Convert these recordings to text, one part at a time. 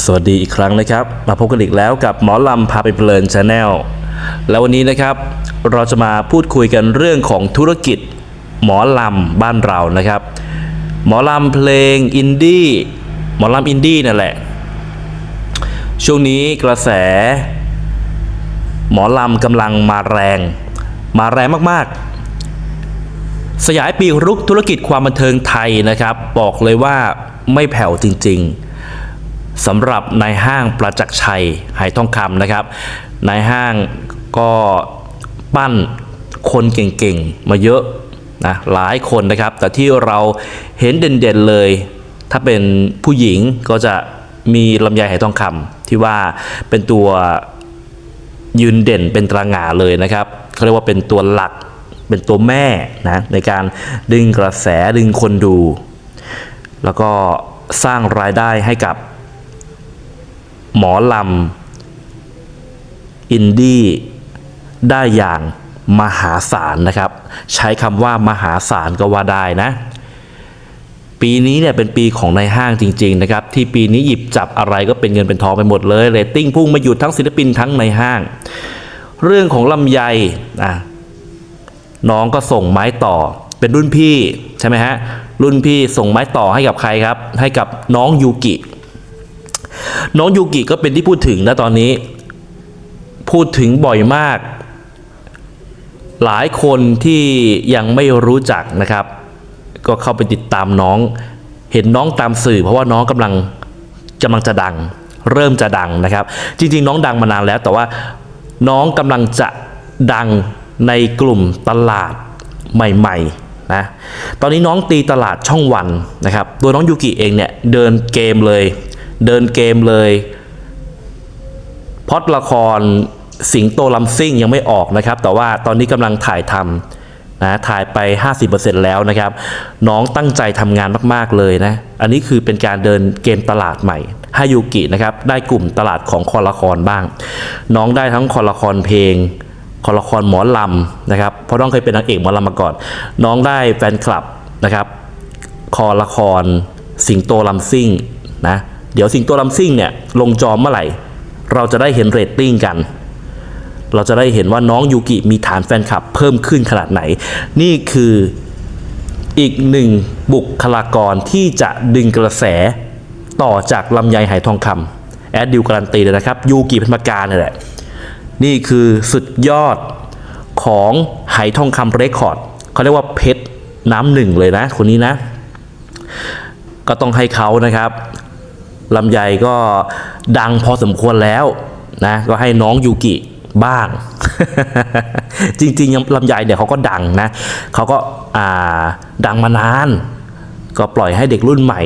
สวัสดีอีกครั้งนะครับ มาพบกันอีกแล้วกับหมอลำพาไปเพลินชาแนลแล้ววันนี้นะครับ เราจะมาพูดคุยกันเรื่องของธุรกิจ หมอลำบ้านเรานะครับ หมอลำเพลงอินดี้หมอลำอินดี้นั่นแหละ ช่วงนี้กระแส หมอลำกำลังมาแรง มาแรงมากๆ สยายปีกรุกธุรกิจความบันเทิงไทยนะครับ บอกเลยว่าไม่แผ่วจริง ๆ สำหรับนายห้างประจักษ์ชัยหายทองคำนะครับนายห้างก็ปั้นคนเก่งๆ มาเยอะนะหลายคนนะครับ แต่ที่เราเห็นเด่นๆเลย ถ้าเป็นผู้หญิงก็จะมีลำไยหายทองคำที่ว่าเป็นตัวยืนเด่นเป็นตราหงาเลยนะครับเขาเรียกว่าเป็นตัวหลักเป็นตัวแม่นะในการดึงกระแสดึงคนดู แล้วก็สร้างรายได้ให้กับ หมอลำอินดี้ได้อย่างมหาศาลนะครับ ใช้คำว่ามหาศาลก็ว่าได้นะ ปีนี้เนี่ยเป็นปีของในายห้างจริง ๆ นะครับ ที่ปีนี้หยิบจับอะไรก็เป็นเงินเป็นทองไปหมดเลยเรตติ้งพุ่งมาหยุดทั้งศิลปินทั้งในห้าง เรื่องของลำไยอะน้องก็ส่งไม้ต่อเป็นรุ่นพี่ใช่ไหมฮะรุ่นพี่ส่งไม้ต่อให้กับใครครับ ให้กับน้องยูกิ น้องยูกิก็เป็นที่พูดถึงนะตอนนี้ พูดถึงบ่อยมาก หลายคนที่ยังไม่รู้จักนะครับ ก็เข้าไปติดตามน้อง เห็นน้องตามสื่อ เพราะว่าน้องกำลังกำลังจะดัง เริ่มจะดังนะครับ จริง ๆ น้องดังมานานแล้ว แต่ว่าน้องกำลังจะดังในกลุ่มตลาดใหม่ๆนะตอนนี้น้องตีตลาดช่องวันนะครับตัวน้องยูกิเองเนี่ยเดินเกมเลย เดินเกมเลยพอดละครสิงโตลำซิ่งยังไม่ออกนะครับ แต่ว่าตอนนี้กำลังถ่ายทำนะถ่ายไป 50%แล้วนะครับ น้องตั้งใจทำงานมาก ๆ เลยนะ อันนี้คือเป็นการเดินเกมตลาดใหม่ฮายุกินะครับ ได้กลุ่มตลาดของคอละครบ้าง น้องได้ทั้งคอละครเพลงคอละครหมอลำนะครับ เพราะน้องเคยเป็นนางเอกหมอลำมาก่อน น้องได้แฟนคลับนะครับ คอละครสิงโตลำซิ่งนะ เดี๋ยวสิงโตลำซิ่งเนี่ยลงจอมเมื่อไหร่ เราจะได้เห็นเรตติ้งกัน เราจะได้เห็นว่าน้องยูกิมีฐานแฟนคลับเพิ่มขึ้นขนาดไหน นี่คืออีกหนึ่งบุคลากรที่จะดึงกระแสต่อจากลำไยไหทองคำแอดดิวการันตีเลยนะครับยูกิพันมาการนี่แหละนี่คือสุดยอดของไหทองคำเรคคอร์ดเขาเรียกว่าเพชรน้ำหนึ่งเลยนะ คนนี้นะ ก็ต้องให้เขานะครับ ลำไยก็ดังพอสมควรแล้วนะก็ให้น้องยูกิบ้าง จริงๆลำไยเนี่ยเขาก็ดังนะเขาก็ดังมานาน ก็ปล่อยให้เด็กรุ่นใหม่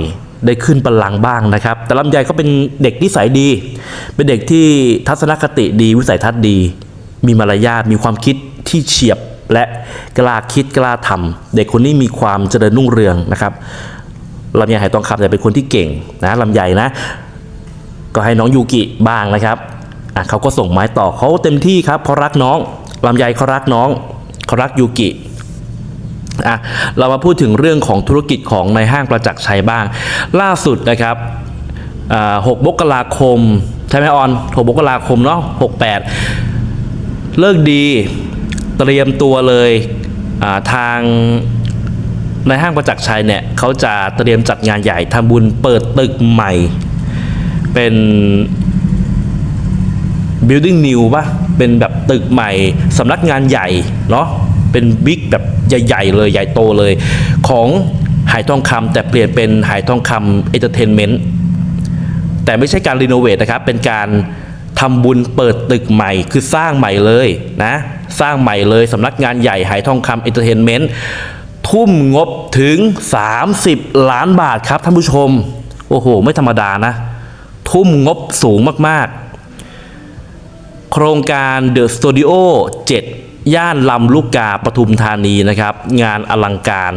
ได้ขึ้นบัลลังบ้างนะครับ แต่ลำไยก็เป็นเด็กนิสัยดี เป็นเด็กที่ทัศนคติดีวิสัยทัศน์ดี มีมารยาทมีความคิดที่เฉียบและกล้าคิดกล้าทำเด็กคนนี้มีความเจริญรุ่งเรืองนะครับ ลำไยหายทองคำจะเป็นคนที่เก่งนะลำไยนะ ก็ให้น้องยูกิบ้างนะครับอะเขาก็ส่งไม้ต่อเขาเต็มที่ครับเขารักน้องลำไยเขารักน้องเขารักยูกิอะเรามาพูดถึงเรื่องของธุรกิจของในห้างประจักษ์ชัยบ้าง ล่าสุดนะครับอ่า6มกราคมใช่ไหมออน6มกราคมเนาะ68เลิกดีเตรียมตัวเลยทาง ในห้างประจักษ์ชัยเนี่ยเขาจะเตรียมจัดงานใหญ่ทำบุญเปิดตึกใหม่ เป็น building new ป่ะ เป็นแบบตึกใหม่สำนักงานใหญ่เนาะเป็นบิ๊กแบบใหญ่ๆเลยใหญ่โตเลย ของหายทองคำแต่เปลี่ยนเป็นหายทองคำเอนเตอร์เทนเมนต์แต่ไม่ใช่การรีโนเวทนะครับ เป็นการทำบุญเปิดตึกใหม่คือสร้างใหม่เลยนะ สร้างใหม่เลยสำนักงานใหญ่หายทองคำเอนเตอร์เทนเมนต์ ทุ่มงบถึง 30 ล้านบาทครับท่านผู้ชม โอ้โห ไม่ธรรมดานะ ทุ่มงบสูงมากๆ โครงการ The Studio 7ย่านลำลูกกาปทุมธานีนะครับ งานอลังการ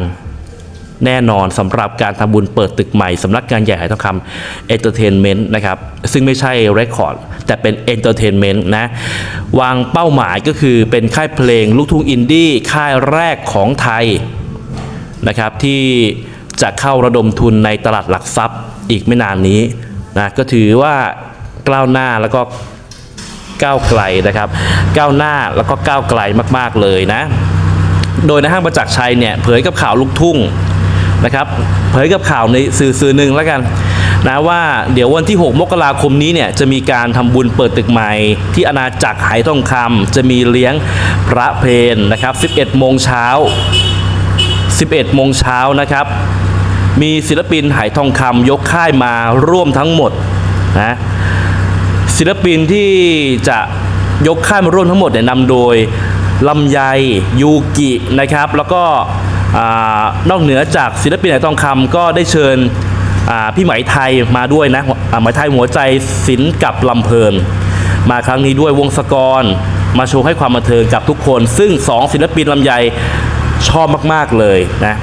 แน่นอนสำหรับการทำบุญเปิดตึกใหม่สำนักงานใหญ่หายทองคำเอนเตอร์เทนเมนต์นะครับ ซึ่งไม่ใช่เรคคอร์ดแต่เป็นเอนเตอร์เทนเมนต์นะ วางเป้าหมายก็คือเป็นค่ายเพลงลูกทุ่งอินดี้ค่ายแรกของไทย นะครับที่จะเข้าระดมทุนในตลาดหลักทรัพย์อีกไม่นานนี้นะก็ถือว่าก้าวหน้าแล้วก็ก้าวไกลนะครับก้าวหน้าแล้วก็ก้าวไกลมากๆเลยนะ โดยในห้างประจักษ์ชัยเนี่ยเผยกับข่าวลูกทุ่งนะครับเผยกับข่าวในสื่อสื่อหนึ่งแล้วกันนะว่าเดี๋ยววันที่ 6 มกราคมนี้เนี่ยจะมีการทำบุญเปิดตึกใหม่ ที่อาณาจักรไหทองคำจะมีเลี้ยงพระเพลนะครับ 11 โมงเช้า 11 โมงเช้านะครับ มีศิลปินไหทองคำยกค่ายมาร่วมทั้งหมดนะศิลปินที่จะยกค่ายมาร่วมทั้งหมดเนี่ยนำโดยลำไยยูกินะครับ แล้วก็นอกเหนือจากศิลปินไหทองคำก็ได้เชิญพี่ไหมไทยมาด้วยนะอ่าไหมไทยหัวใจศิลกับลำเพลิน มาครั้งนี้ด้วยวงศกรมาโชว์ให้ความบันเทิงกับทุกคน ซึ่งสองศิลปินลำไย ชอบมากๆเลยนะ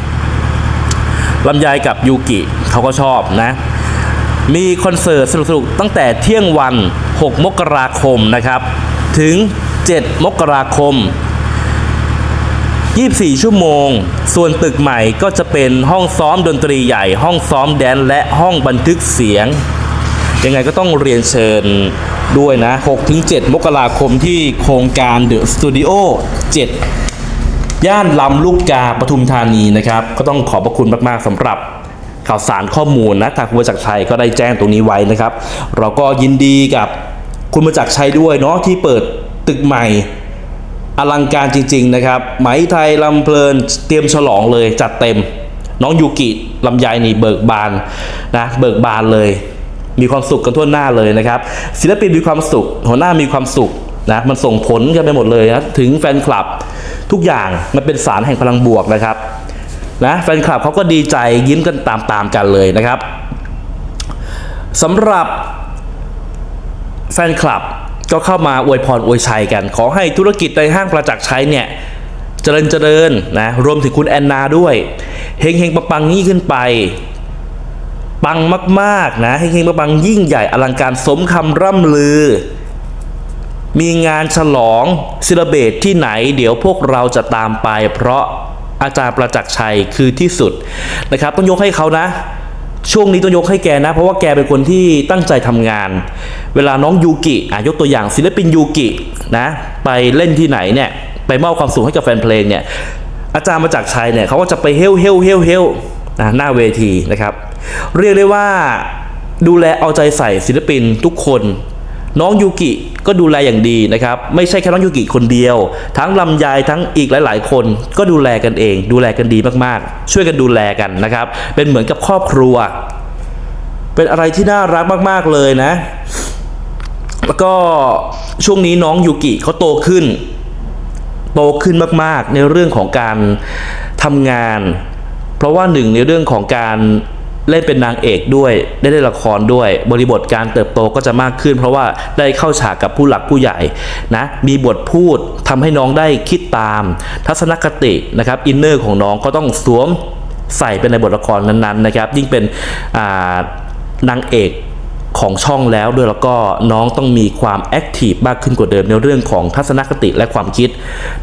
ลำไยกับยูกิเขาก็ชอบนะ มีคอนเสิร์ตสนุกๆตั้งแต่เที่ยงวัน 6 มกราคมนะครับ ถึง 7 มกราคม 24 ชั่วโมง ส่วนตึกใหม่ก็จะเป็นห้องซ้อมดนตรีใหญ่ ห้องซ้อมแดนและห้องบันทึกเสียง ยังไงก็ต้องเรียนเชิญด้วยนะ 6-7 มกราคมที่โครงการเดอะสตูดิโอ7 ย่านลำลูกกาปทุมธานีนะครับ ก็ต้องขอบพระคุณมากๆสำหรับข่าวสารข้อมูลนะทางคุณประจักรชัยก็ได้แจ้งตรงนี้ไว้นะครับ เราก็ยินดีกับคุณประจักรชัยด้วยเนาะที่เปิดตึกใหม่ อลังการจริง ๆ นะครับ ไหมไทยลำเพลินเตรียมฉลองเลยจัดเต็ม น้องยูกิลำไยนี่เบิกบานนะเบิกบานเลย มีความสุขกันทั่วหน้าเลยนะครับ ศิลปินมีความสุข หัวหน้ามีความสุข นะมันส่งผลกันไปหมดเลยนะถึงแฟนคลับทุกอย่างมันเป็นสารแห่งพลังบวกนะครับนะแฟนคลับเขาก็ดีใจยิ้มกันตามๆกันเลยนะครับสำหรับแฟนคลับก็เข้ามาอวยพรอวยชัยกัน ขอให้ธุรกิจในห้างประจักษ์ชัยเนี่ยเจริญเจริญนะรวมถึงคุณแอนนาด้วยเฮงเฮงปังปังๆยิ่งขึ้นไป ปังมากๆนะเฮงเฮงปังปังๆยิ่งใหญ่อลังการสมคำร่ำลือ มีงานฉลองซิลเบตที่ไหน เดี๋ยวพวกเราจะตามไป เพราะอาจารย์ประจักษ์ชัยคือที่สุดนะครับ ต้องยกให้เขานะ ช่วงนี้ต้องยกให้แกนะ เพราะว่าแกเป็นคนที่ตั้งใจทำงาน เวลาน้องยูกิอะยกตัวอย่างศิลปินยูกินะ ไปเล่นที่ไหนเนี่ยไปมอบความสุขให้กับแฟนเพลงเนี่ยอาจารย์มาจากรชัยเนี่ยเขาก็จะไปเฮลเฮลเฮลเฮลหน้าเวทีนะครับ เรียกได้ว่าดูแลเอาใจใส่ศิลปินทุกคน น้องยูกิก็ดูแลอย่างดีนะครับ ไม่ใช่แค่น้องยูกิคนเดียว ทั้งลำไยทั้งอีกหลาย ๆ คนก็ดูแลกันเอง ดูแลกันดีมากๆ ช่วยกันดูแลกันนะครับ เป็นเหมือนกับครอบครัว เป็นอะไรที่น่ารักมาก ๆ เลยนะ แล้วก็ช่วงนี้น้องยูกิเขาโตขึ้น โตขึ้นมาก ๆ ในเรื่องของการทำงาน เพราะว่าหนึ่งในเรื่องของการ เล่นเป็นนางเอกด้วย ได้เล่นละครด้วย บริบทการเติบโตก็จะมากขึ้น เพราะว่าได้เข้าฉากกับผู้หลักผู้ใหญ่นะมีบทพูดทำให้น้องได้คิดตาม ทัศนคตินะครับอินเนอร์ของน้องก็ต้องสวมใส่เป็นในบทละครนั้นๆนะครับ ยิ่งเป็นนางเอกของช่องแล้วด้วยแล้วก็น้องต้องมีความแอคทีฟมากขึ้นกว่าเดิมในเรื่องของทัศนคติและความคิด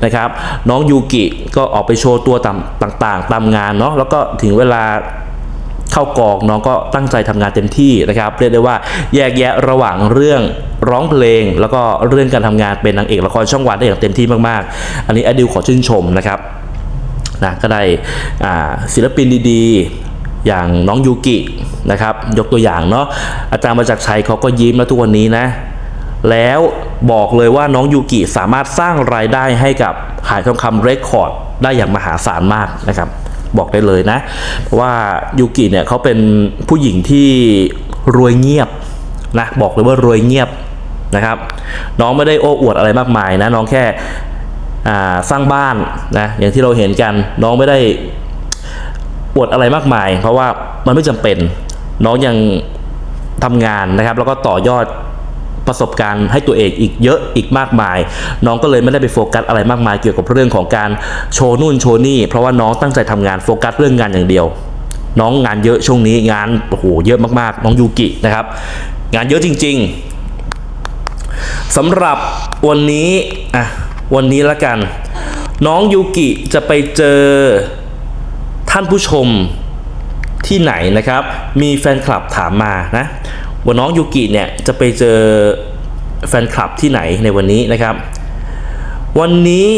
นะครับ น้องยูกิก็ออกไปโชว์ตัวต่างๆตามงานเนาะแล้วก็ถึงเวลา เข้ากองน้องก็ตั้งใจทำงานเต็มที่นะครับเรียกได้ว่าแยกแยะระหว่างเรื่องร้องเพลง แล้วก็เรื่องการทำงานเป็นนางเอกละครช่องวันได้อย่างเต็มที่มากๆ อันนี้อดิวขอชื่นชมนะครับนะก็ได้ศิลปินดีๆ อย่างน้องยูกินะครับยกตัวอย่างเนาะอาจารย์มาจากรชัยเขาก็ยิ้มแล้วทุกวันนี้นะแล้วบอกเลยว่าน้องยูกิสามารถสร้างรายได้ให้กับขายทองคำเรคคอร์ดได้อย่างมหาศาลมากนะครับ บอกได้เลยนะ เพราะว่ายูกิเนี่ยเขาเป็นผู้หญิงที่รวยเงียบนะบอกเลยว่ารวยเงียบนะครับ น้องไม่ได้โอ้อวดอะไรมากมายนะน้องแค่สร้างบ้านนะอย่างที่เราเห็นกันน้องไม่ได้อวดอะไรมากมาย เพราะว่ามันไม่จำเป็นน้องยังทำงานนะครับ แล้วก็ต่อยอด ประสบการณ์ให้ตัวเองอีกเยอะอีกมากมาย น้องก็เลยไม่ได้ไปโฟกัสอะไรมากมายเกี่ยวกับเรื่องของการโชว์นู่นโชว์นี่เพราะว่าน้องตั้งใจทำงานโฟกัสเรื่องงานอย่างเดียว น้องงานเยอะช่วงนี้งานโอ้โหเยอะมากๆ น้องยูกินะครับ งานเยอะจริง ๆสำหรับวันนี้อะวันนี้ละกัน น้องยูกิจะไปเจอท่านผู้ชมที่ไหนนะครับ มีแฟนคลับถามมานะ ว่าน้องยูกิเนี่ยจะไปเจอแฟนคลับที่ไหนในวันนี้นะครับ วันนี้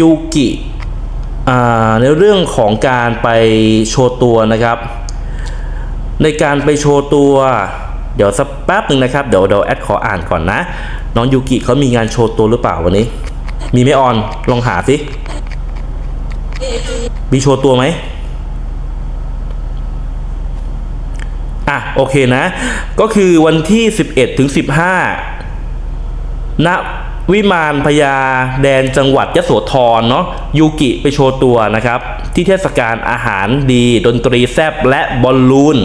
ยูกิในเรื่องของการไปโชว์ตัวนะครับ ในการไปโชว์ตัว เดี๋ยวสักแป๊บหนึ่งนะครับเดี๋ยวเดี๋ยวแอดขออ่านก่อนนะ น้องยูกิเขามีงานโชว์ตัวหรือเปล่าวันนี้ มีไหม่ออนลองหาสิมีโชว์ตัวไหม อะโอเคนะ ก็คือวันที่ 11ถึง15ณวิมานพญาแดนจังหวัดยโสธรเนาะยูกิไปโชว์ตัวนะครับ ที่เทศกาลอาหารดี ดนตรีแซบและบอลลูน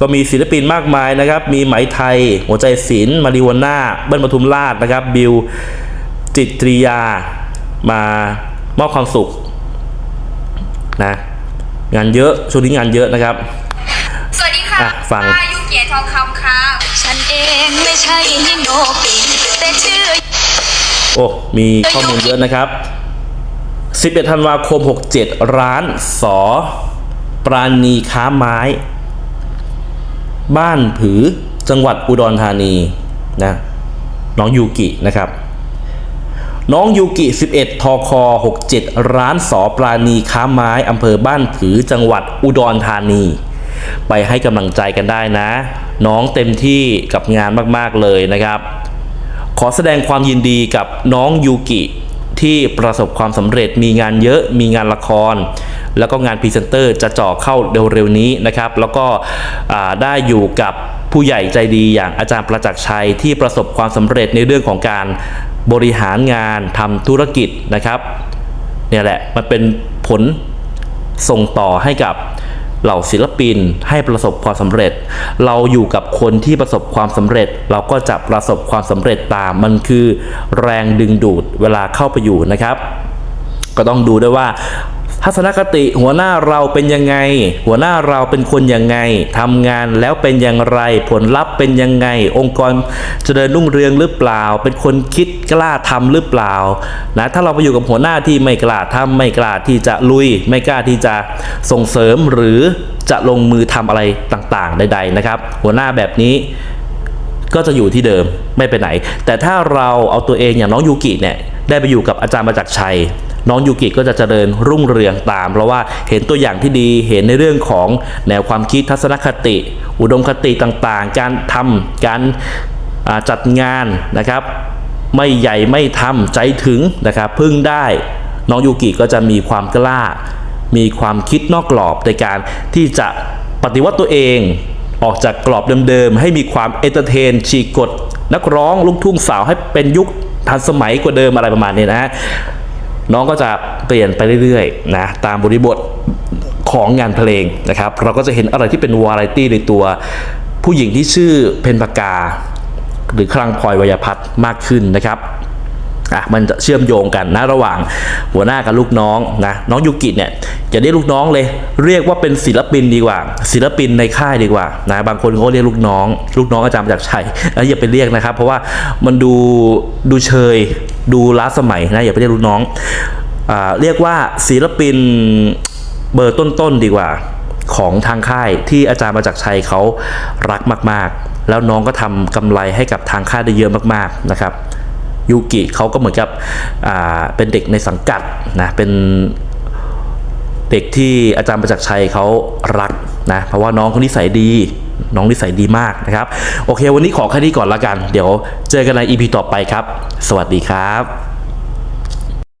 ก็มีศิลปินมากมายนะครับ มีไหมไทย หัวใจศิลป์มาริวาน่าเบิ้ลปทุมราชนะครับ บิวจิตริยามามอบความสุขนะงานเยอะช่วงนี้งานเยอะนะครับ อะฟัง ป้ายุเกียรติทองคำค่ะฉันเองไม่ใช่ฮิโนปิแต่ชื่อโอ้ มีข้อมูลเยอะนะครับ 11ธันวาคม 67 ร้านสอ ปราณีค้าไม้ บ้านผือ จังหวัดอุดรธานี นะ น้องยูกินะครับ น้องยูกิ 11 ทค 67 ร้านสอปราณีค้าไม้อำเภอบ้านผือ จังหวัดอุดรธานี ไปให้กำลังใจกันได้นะ น้องเต็มที่กับงานมากๆเลยนะครับ ขอแสดงความยินดีกับน้องยูกิที่ประสบความสำเร็จมีงานเยอะมีงานละคร แล้วก็งานพรีเซนเตอร์จะเจ่อเข้าเร็วๆนี้นะครับ แล้วก็ได้อยู่กับผู้ใหญ่ใจดีอย่างอาจารย์ประจักษ์ชัยที่ประสบความสำเร็จในเรื่องของการบริหารงานทำธุรกิจนะครับเนี่ยแหละมันเป็นผลส่งต่อให้กับ เหล่าศิลปินให้ประสบความสำเร็จ เราอยู่กับคนที่ประสบความสำเร็จ เราก็จะประสบความสำเร็จตามมันคือแรงดึงดูดเวลาเข้าไปอยู่นะครับ ก็ต้องดูด้วยว่า ทัศนคติหัวหน้าเราเป็นยังไง หัวหน้าเราเป็นคนยังไงทำงานแล้วเป็นอย่างไร ผลลัพธ์เป็นยังไง องค์กรเจริญรุ่งเรืองหรือเปล่า เป็นคนคิดกล้าทำหรือเปล่านะถ้าเราไปอยู่กับหัวหน้าที่ไม่กล้าทำไม่กล้าที่จะลุย ไม่กล้าที่จะส่งเสริมหรือจะลงมือทำอะไรต่างๆ ใด ๆ นะครับ หัวหน้าแบบนี้ก็จะอยู่ที่เดิมไม่ไปไหน แต่ถ้าเราเอาตัวเองอย่างน้องยูกิเนี่ยได้ไปอยู่กับอาจารย์มาจากรชัย น้องยูกิก็จะเจริญรุ่งเรืองตาม เพราะว่าเห็นตัวอย่างที่ดีเห็นในเรื่องของแนวความคิดทัศนคติ อุดมคติต่างๆ การทำการจัดงานนะครับ ไม่ใหญ่ไม่ทำใจถึงนะครับพึ่งได้น้องยูกิก็จะมีความกล้า มีความคิดนอกกรอบในการที่จะปฏิวัติตัวเองออกจากกรอบเดิมๆ ให้มีความเอนเตอร์เทนฉีกกฎนักร้องลูกทุ่งสาวให้เป็นยุคทันสมัยกว่าเดิมอะไรประมาณนี้นะฮะ น้องก็จะเปลี่ยนไปเรื่อยๆนะตามบริบทของงานเพลงนะครับ เราก็จะเห็นอะไรที่เป็นวาไรตี้ในตัวผู้หญิงที่ชื่อเพนปากา หรือคลังพลอยวยพัฒน์มากขึ้นนะครับอะมันจะเชื่อมโยงกันนะระหว่างหัวหน้ากับลูกน้องนะน้องยูกิเนี่ยจะเรียกลูกน้องเลย เรียกว่าเป็นศิลปินดีกว่า ศิลปินในค่ายดีกว่านะบางคนเขาเรียกลูกน้อง ลูกน้องอาจารย์จากชัยแล้วอย่าไปเรียกนะครับ เพราะว่ามันดูดูเชย ดูล้าสมัยนะอย่าไปเรียกลูกน้องอเรียกว่าศิลปินเบอร์ต้นๆดีกว่าของทางค่ายที่อาจารย์ประจักชัยเขารักมากๆ แล้วน้องก็ทำกำไรให้กับทางค่ายได้เยอะมากๆนะครับยูกิเขาก็เหมือนกับเป็นเด็กในสังกัดนะเป็นเด็กที่อาจารย์ประจักษ์ชัยเขารักนะเพราะว่าน้องเขานิสัยดี น้องนิสัยดีมากนะครับ โอเค วันนี้ขอแค่นี้ก่อนละกัน เดี๋ยวเจอกันใน EP ต่อไปครับ สวัสดีครับ